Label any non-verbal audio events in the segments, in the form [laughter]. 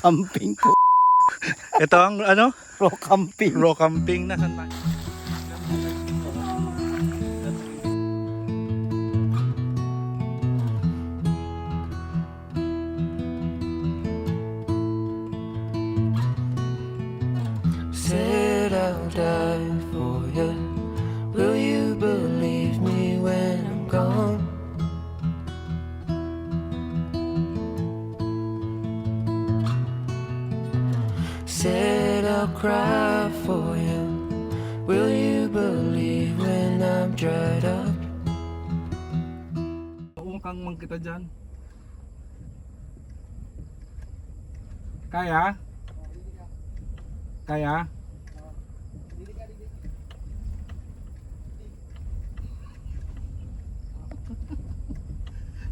camping po. Ito ang ano? Raw camping. Raw camping na saan cry for you. Will you believe when I'm dried up? Ungkang man kita dyan. Kaya? Kaya?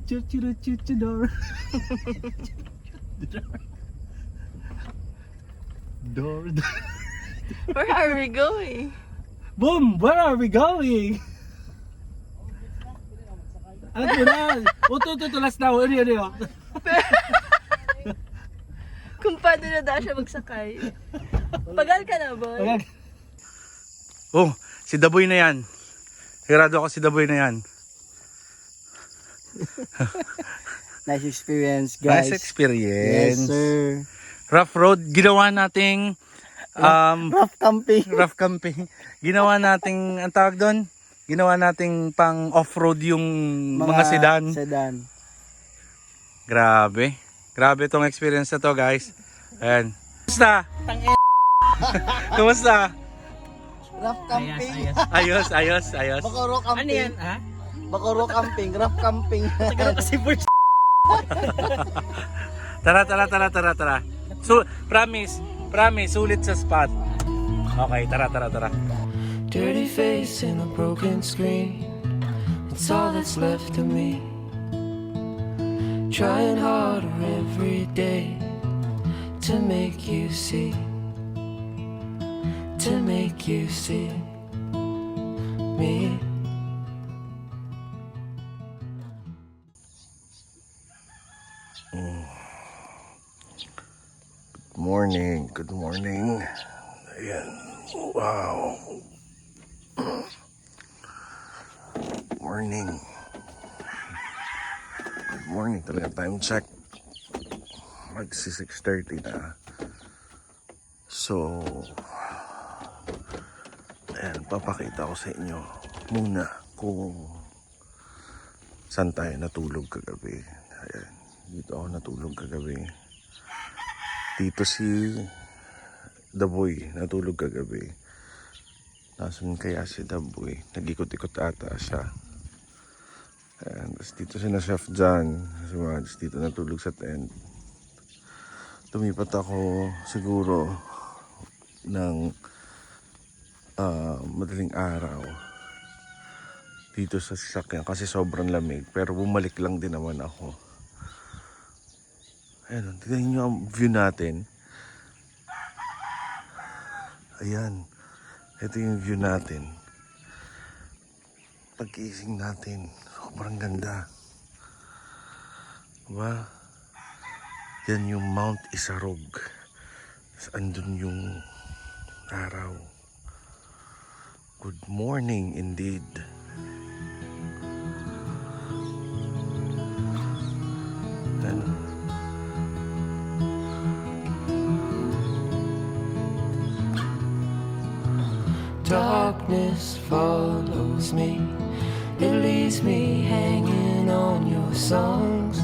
Chuchuru chuchudor. [laughs] Door. [laughs] Where are we going? Boom! Where are we going? Ano ko na? Uto, uto, uto, last now. Ano yun, ano yun? Kung paano na daw siya magsakay. Pagal ka na, boy. Ayan. Oh, si Daboy na yan. Sigurado ako si Daboy na yan. [laughs] Nice experience, guys. Nice experience. Yes, sir. Rough road. Ginawa nating um, Rough camping. [laughs] rough camping. Ginawa nating, ang tawag doon? Ginawa nating pang off-road yung mga, sedan. Sedan. Grabe. Grabe tong experience na to, guys. Ayan. Kumusta? [laughs] Kumusta? Rough camping. Ayos, ayos, ayos. Bakoro camping. Ano yan, ha? Bakoro camping. Rough camping. Tagal kasi [laughs] first. Tara, tara, tara, tara, tara. So, promise, promise, sulit sa spot. Okay, tara, tara, tara. Dirty face and a broken screen. It's all that's left of me. Trying harder every day to make you see. To make you see me. Good morning, good morning. Ayan. Wow. [clears throat] Morning. Good morning talaga. Time check. Magsi 6.30 na. So, ayan, papakita ko sa inyo muna kung saan tayo natulog kagabi. Ayan, dito ako natulog kagabi. Dito si The Boy natulog kagabi. Nasaan kaya si The Boy? Nag-ikot-ikot ata siya. Ayan, tapos dito si na Chef John. Si Mads dito natulog sa tent. Tumipat ako siguro ng ah, madaling araw dito sa sasakyan kasi sobrang lamig pero bumalik lang din naman ako. Ayan, tignan nyo ang view natin. Ayan. Ito yung view natin. Pag-ising natin. Sobrang ganda. Diba? Yan yung Mount Isarog. Andun yung araw. Good morning indeed. Darkness follows me. It leaves me hanging on your songs.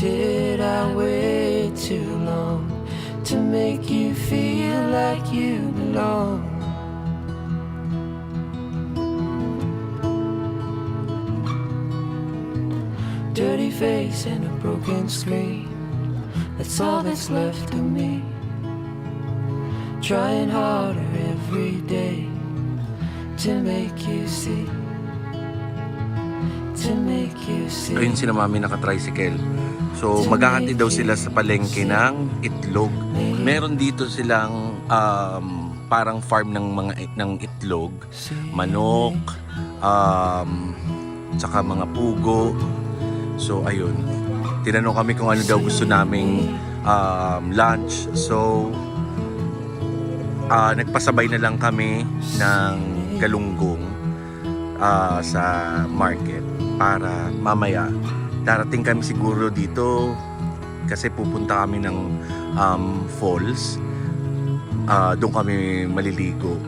Did I wait too long to make you feel like you belong? Dirty face and a broken screen. That's all that's left of me. Trying harder every day to make you see. To make you see. Ayun sila mami naka-tricycle. So maghahati daw sila sa palengke ng itlog. Meron dito silang um, parang farm ng mga ng itlog, manok, um, tsaka mga pugo. So ayun, tinanong kami kung ano daw gusto naming um, lunch. So ah, nagpasabay na lang kami ng galunggong ah, sa market para mamaya darating kami siguro dito kasi pupunta kami ng um, falls. Ah, doon kami maliligo.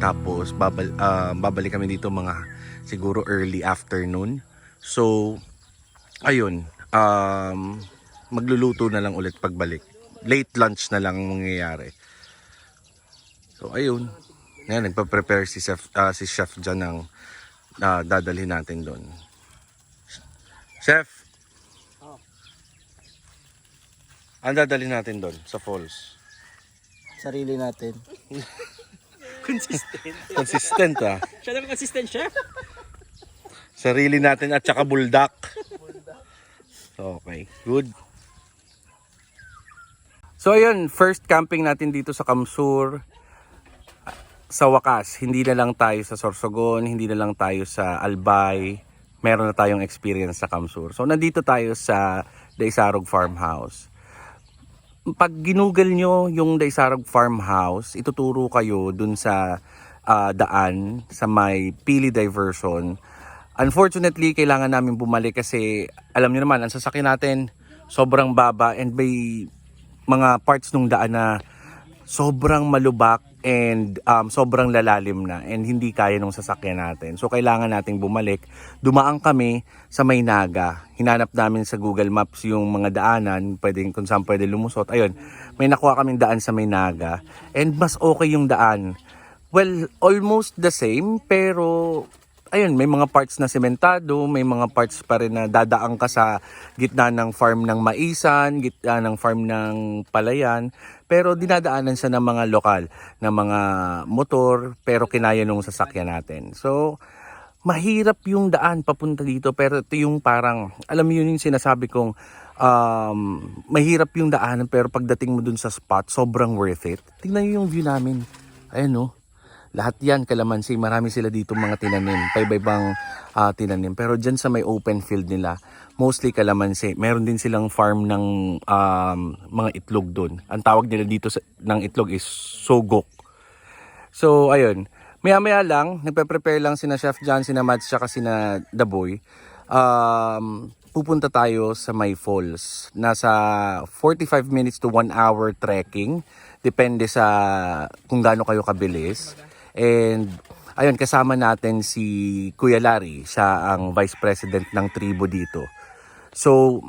Tapos babal, ah, babalik kami dito mga siguro early afternoon. So ayun, um, magluluto na lang ulit pagbalik. Late lunch na lang ang mangyayari. So ayun. Ngayon, nagpa-prepare si chef, ah, si chef dyan ng ah, dadalhin natin doon. Chef! Ang dadalhin natin doon sa falls. Sarili natin. [laughs] Consistent ah. Siya naman consistent chef. Sarili natin at saka buldak. [laughs] Okay, good. So ayun, first camping natin dito sa Kamsur. Sa wakas, hindi na lang tayo sa Sorsogon, hindi na lang tayo sa Albay. Meron na tayong experience sa Kamsur. So nandito tayo sa Daisarog Farmhouse. Pag ginugal nyo yung Daisarog Farmhouse, ituturo kayo dun sa ah, daan sa may Pili Diversion. Unfortunately, kailangan namin bumalik kasi alam niyo naman, ang sasakyan natin sobrang baba and may mga parts nung daan na sobrang malubak and um, sobrang lalalim na and hindi kaya nung sasakyan natin. So kailangan nating bumalik. Dumaan kami sa Maynaga. Hinanap namin sa Google Maps yung mga daanan, pwedeng kung saan pwede lumusot. Ayun, may nakuha kaming daan sa Maynaga and mas okay yung daan. Well, almost the same pero ayun, may mga parts na sementado, may mga parts pa rin na dadaan ka sa gitna ng farm ng maisan, gitna ng farm ng palayan, pero dinadaanan siya ng mga lokal, ng mga motor, pero kinaya nung sasakyan natin. So, mahirap yung daan papunta dito, pero ito yung parang, alam mo yun yung sinasabi kong, um, mahirap yung daanan, pero pagdating mo dun sa spot, sobrang worth it. Tingnan nyo yung view namin. Ayan no, lahat yan kalamansi, marami sila dito mga tinanim, paiba-ibang ah, tinanim. Pero dyan sa may open field nila, mostly kalamansi. Meron din silang farm ng um, mga itlog doon. Ang tawag nila dito sa, ng itlog is sogok. So, ayun. Maya-maya lang, nagpe-prepare lang sina Chef John, sina Mads, tsaka sina The Boy. Um, pupunta tayo sa May Falls. Nasa 45 minutes to 1 hour trekking. Depende sa kung gaano kayo kabilis. And ayun, kasama natin si Kuya Larry. Siya ang Vice President ng tribo dito. So,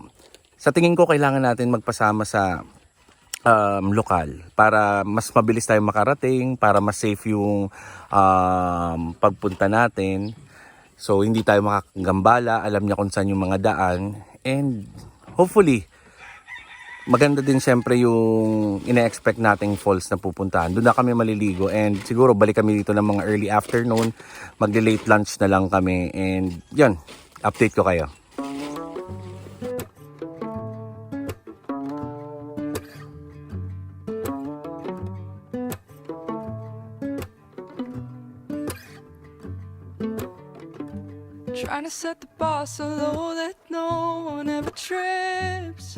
sa tingin ko kailangan natin magpasama sa um, lokal para mas mabilis tayo makarating, para mas safe yung um, pagpunta natin. So hindi tayo makakagambala, alam niya kung saan yung mga daan and hopefully maganda din syempre yung ina-expect nating falls na pupuntahan. Doon na kami maliligo and siguro balik kami dito ng mga early afternoon, magle-late lunch na lang kami and yun, update ko kayo. Trying to set the bar so low that no one ever trips.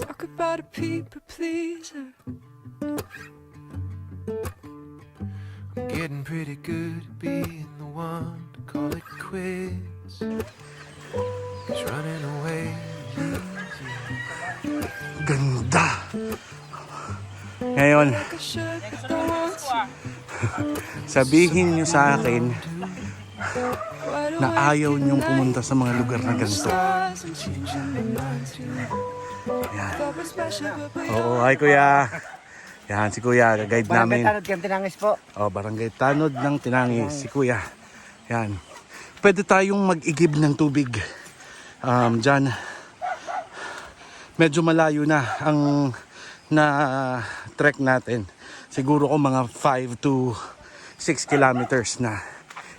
Talk about a people pleaser. I'm getting pretty good at being the one to call it quits. Cause running away. Ganda! Ngayon, sabihin niyo sa akin na ayaw night, pumunta sa mga lugar na ganito. Stars and changing my mind to. Yan. Thought we're special, but we Oo, hi kuya. Yan, si kuya, guide namin. Tanod kayong tinangis po. Oh, barangay Tanod ng Tinangis, si kuya. Yan. Pwede tayong mag-igib ng tubig. Um, dyan. Medyo malayo na ang na trek natin. Siguro ko mga 5 to 6 kilometers na.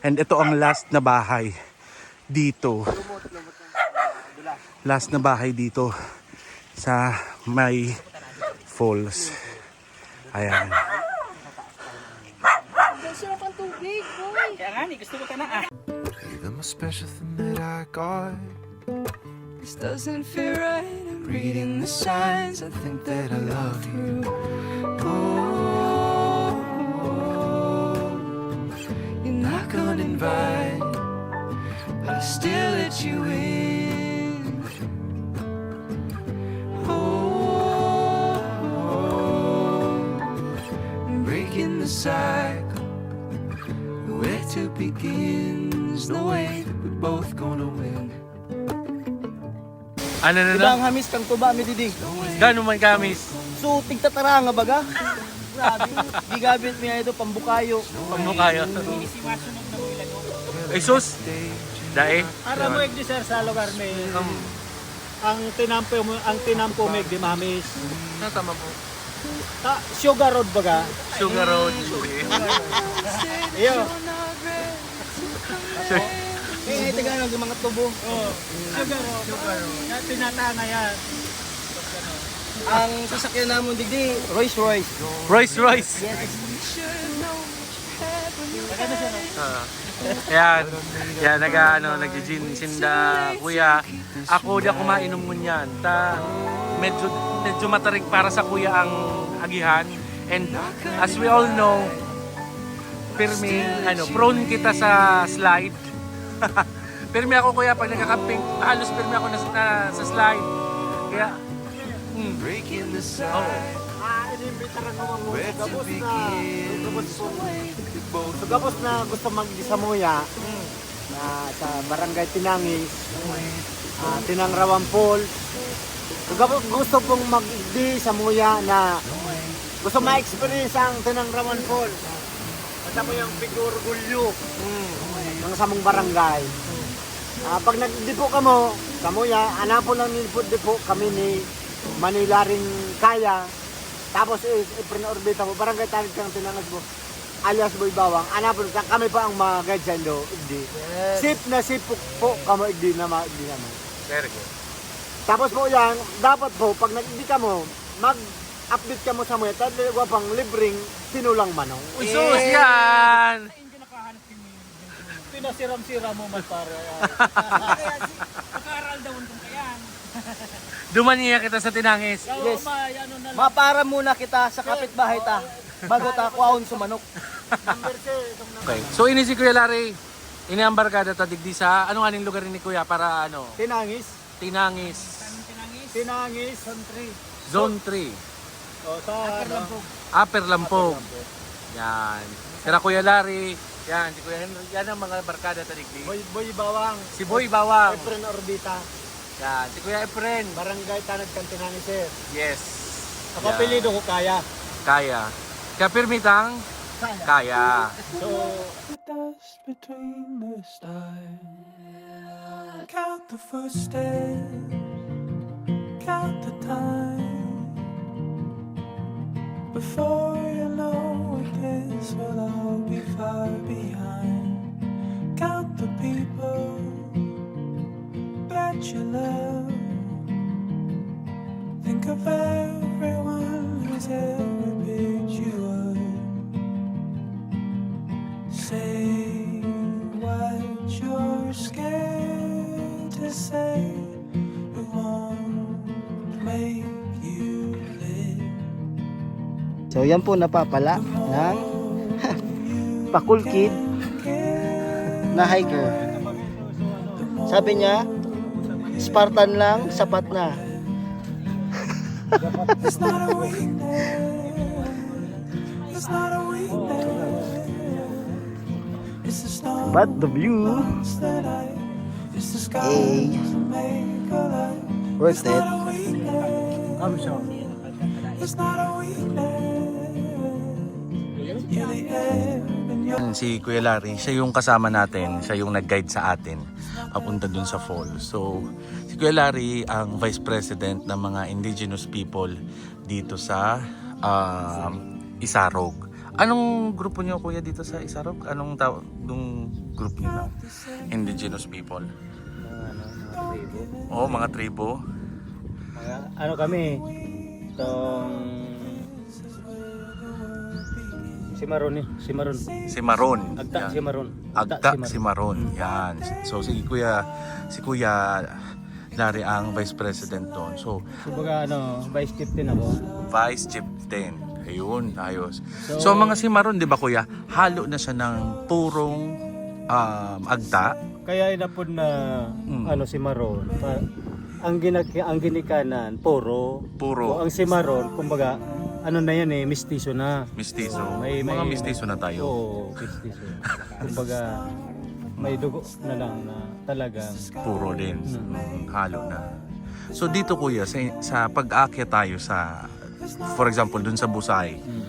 And ito ang last na bahay dito. Last na bahay dito sa may falls. Ayan. Gusto ko ka ah. This doesn't feel right. I'm reading the signs. I think that I love you. Oh, you're not gonna invite, but I still let you in. Cycle. Where to begin? There's no way that we're both gonna win. Ano na na? Ibang hamis kang tuba, mi didi. Gano'n man kamis? So, tigtatara nga baga. Grabe. Gigabit niya ito, pambukayo. Pamukaya. Ay sus! Dae? Ara mo di sir sa lugar may Um, ang tinampo mo ang tinampo mo di mamis. tama po. Ta sugar road baga. Sugar Road. Iyo. Eh, ito nga yung mga tubo. Oh. Sugar road. Sugar road. Na tinatanga yan. Ang sasakyan namon digdi, Rolls Royce. Royce Royce. Ah. yan. Yan, nag, ano, nag-gin sinda, kuya. Ako di ako mainom mo niyan. Ta, medyo, medyo matarik para sa kuya ang agihan. And as we all know, pirmi, ano, prone kita sa slide. [laughs] pirmi ako kuya pag nagka-camping, halos pirmi ako na, na sa slide. Kaya, mm, Breaking the oh, So, gabos na gusto magdi sa Muya. Na sa Barangay Tinangis. Ah, Tinangrawan Pool. Gusto pong magdi sa Muya na gusto ma-experience ang Tinangrawan Pool. At mo yung Pigur Gulyo. Ng samong barangay. Ah, pag nagdipo ka mo, sa Muya, anapo lang nilipot dipo kami ni Manila rin kaya. Tapos is Efren Orbita mo, barangay tanid kang tinangas mo. Alias Boy Bawang, anapon ka, kami pa ang mga guide sa Indo, igdi. Sip na sip po, po kamo igdi na ma, igdi naman. very good. Tapos po yan, dapat po, pag nag-igdi ka mo, mag-update ka mo sa mga, talaga pang libreng sinulang manong. Uy, sus, yan! Pinasiram-sira mo man pare. [laughs] Dumaniya kita sa tinangis. Yes. ano na Mapara muna kita sa kapitbahay ta. Bago ta kuhaon sumanok. Okay. So ini si Kuya Larry, ini ang barkada ta digdi sa ano aning lugar ni Kuya para ano, Tinangis, Tinangis Tinangis, country. Zone 3, O, sa ano, Upper Lampog. Yan. Sira Kuya Larry, yan si Kuya Henry, yan ang mga barkada ta digdi. Boy, Boy Bawang, Si Boy Bawang. Efren Orbita, Yan, si Kuya Efren. Barangay Tanad kang Tinangis sir. Yes. Ako apelido ko kaya. Kaya. Kaya pirmitang kaya. So, the dust between the stars. Count the footsteps, count the time. Before you know it, this will all be far behind. Count the people that you love. Yan po napapala ng [laughs] pakulkid na hiker. Sabi niya, Spartan lang, sapat na. But the view, light. worth it. A weakness. It's not a weakness. Si Kuya Larry, siya yung kasama natin, siya yung nag-guide sa atin papunta dun sa fall. So, si Kuya Larry ang Vice President ng mga indigenous people dito sa um, Isarog. Anong grupo niyo kuya dito sa Isarog? Anong tawag nung group niyo na? Indigenous people. Oo, mga tribo. ano kami, itong Si Maron eh. Si Maron. Si Maron. Agta Yan. si Maron. Agta si Maron. Yan. So si Kuya si Kuya Larry ang Vice President doon. So Kumbaga ano, vice captain ako. Vice Chieftain. Ayun, ayos. So, mga si Maron, di ba kuya, halo na siya ng purong um, agta. Kaya inapod na Mm. ano si Maron. Pa, ang ginak ang ginikanan puro. Puro. O, ang si Maron, kumbaga ano na yan eh, mistiso na. Mistizo. May- mga may- mistizo na tayo. Oo, mistiso. [laughs] kumbaga may dugo na lang na talagang Puro din. Mm, halo na. So dito kuya, sa, sa pag-aakyat tayo sa, for example, dun sa Busay, mm,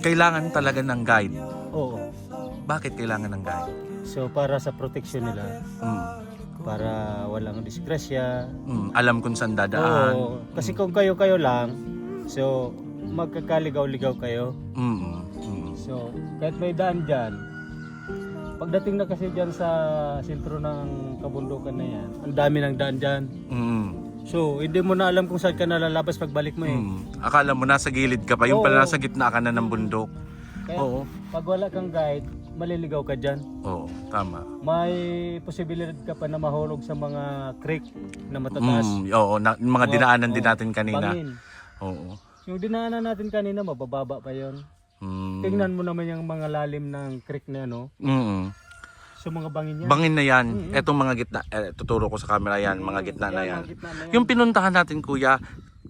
kailangan talaga ng guide. oo. Bakit kailangan ng guide? So para sa protection nila, Mm, para walang disgrasya. mm, alam kung saan dadaan. Oo. Kasi kung kayo-kayo lang, so magkakaligaw-ligaw kayo. Mm, mm, So, kahit may daan dyan, pagdating na kasi dyan sa sentro ng kabundukan na yan, ang dami ng daan dyan. mm, So, hindi mo na alam kung saan ka nalalabas pagbalik mo eh. mm. Akala mo nasa gilid ka pa, yung pala Oo. nasa gitna ka na ng bundok. Kaya Oo. pag wala kang guide, maliligaw ka dyan. Oo, tama. May posibilidad ka pa na mahulog sa mga creek na matataas. Mm, oo, na, mga Oo, dinaanan din natin kanina. Bangin. Oo. Yung dinaanan natin kanina, mabababa pa yon. Mm. Tingnan mo naman yung mga lalim ng creek na ano. Mm. So mga bangin yan. Bangin na yan. Etong mga gitna, eh, tuturo ko sa camera yan, mga gitna na yan. mga gitna na yan. Yung pinuntahan natin kuya,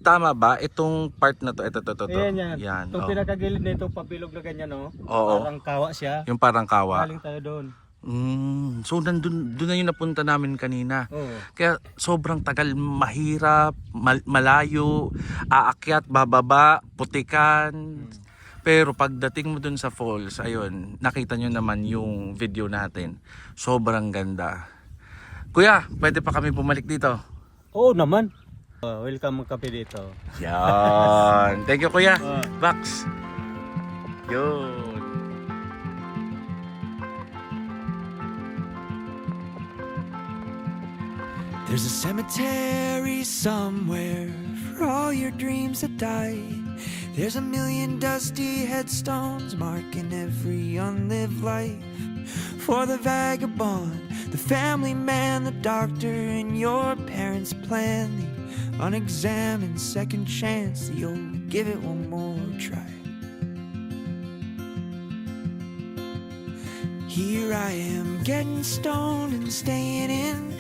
tama ba? Itong part na to, ito, ito, ito. ito. Ayan yan. Yan, Itong oh. pinakagilid na itong pabilog na ganyan, no? Oo. Parang kawa siya. Yung parang kawa. Galing tayo doon. Mm. So, nandun, doon na yung napunta namin kanina. Oo. Kaya sobrang tagal, mahirap, mal- malayo, aakyat, bababa, putikan. Pero pagdating mo dun sa falls, ayun, nakita nyo naman yung video natin. Sobrang ganda. Kuya, pwede pa kami bumalik dito? Oo naman. Oh, welcome kape dito. Yan. Thank you, Kuya. Ah. Vax. Yun. There's a cemetery somewhere for all your dreams that died. There's a million dusty headstones marking every unlived life. For the vagabond, the family man, the doctor, and your parents' plan. The unexamined second chance, the old give it one more try. Here I am getting stoned and staying in,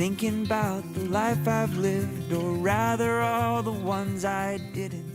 thinking about the life I've lived, or rather all the ones I didn't.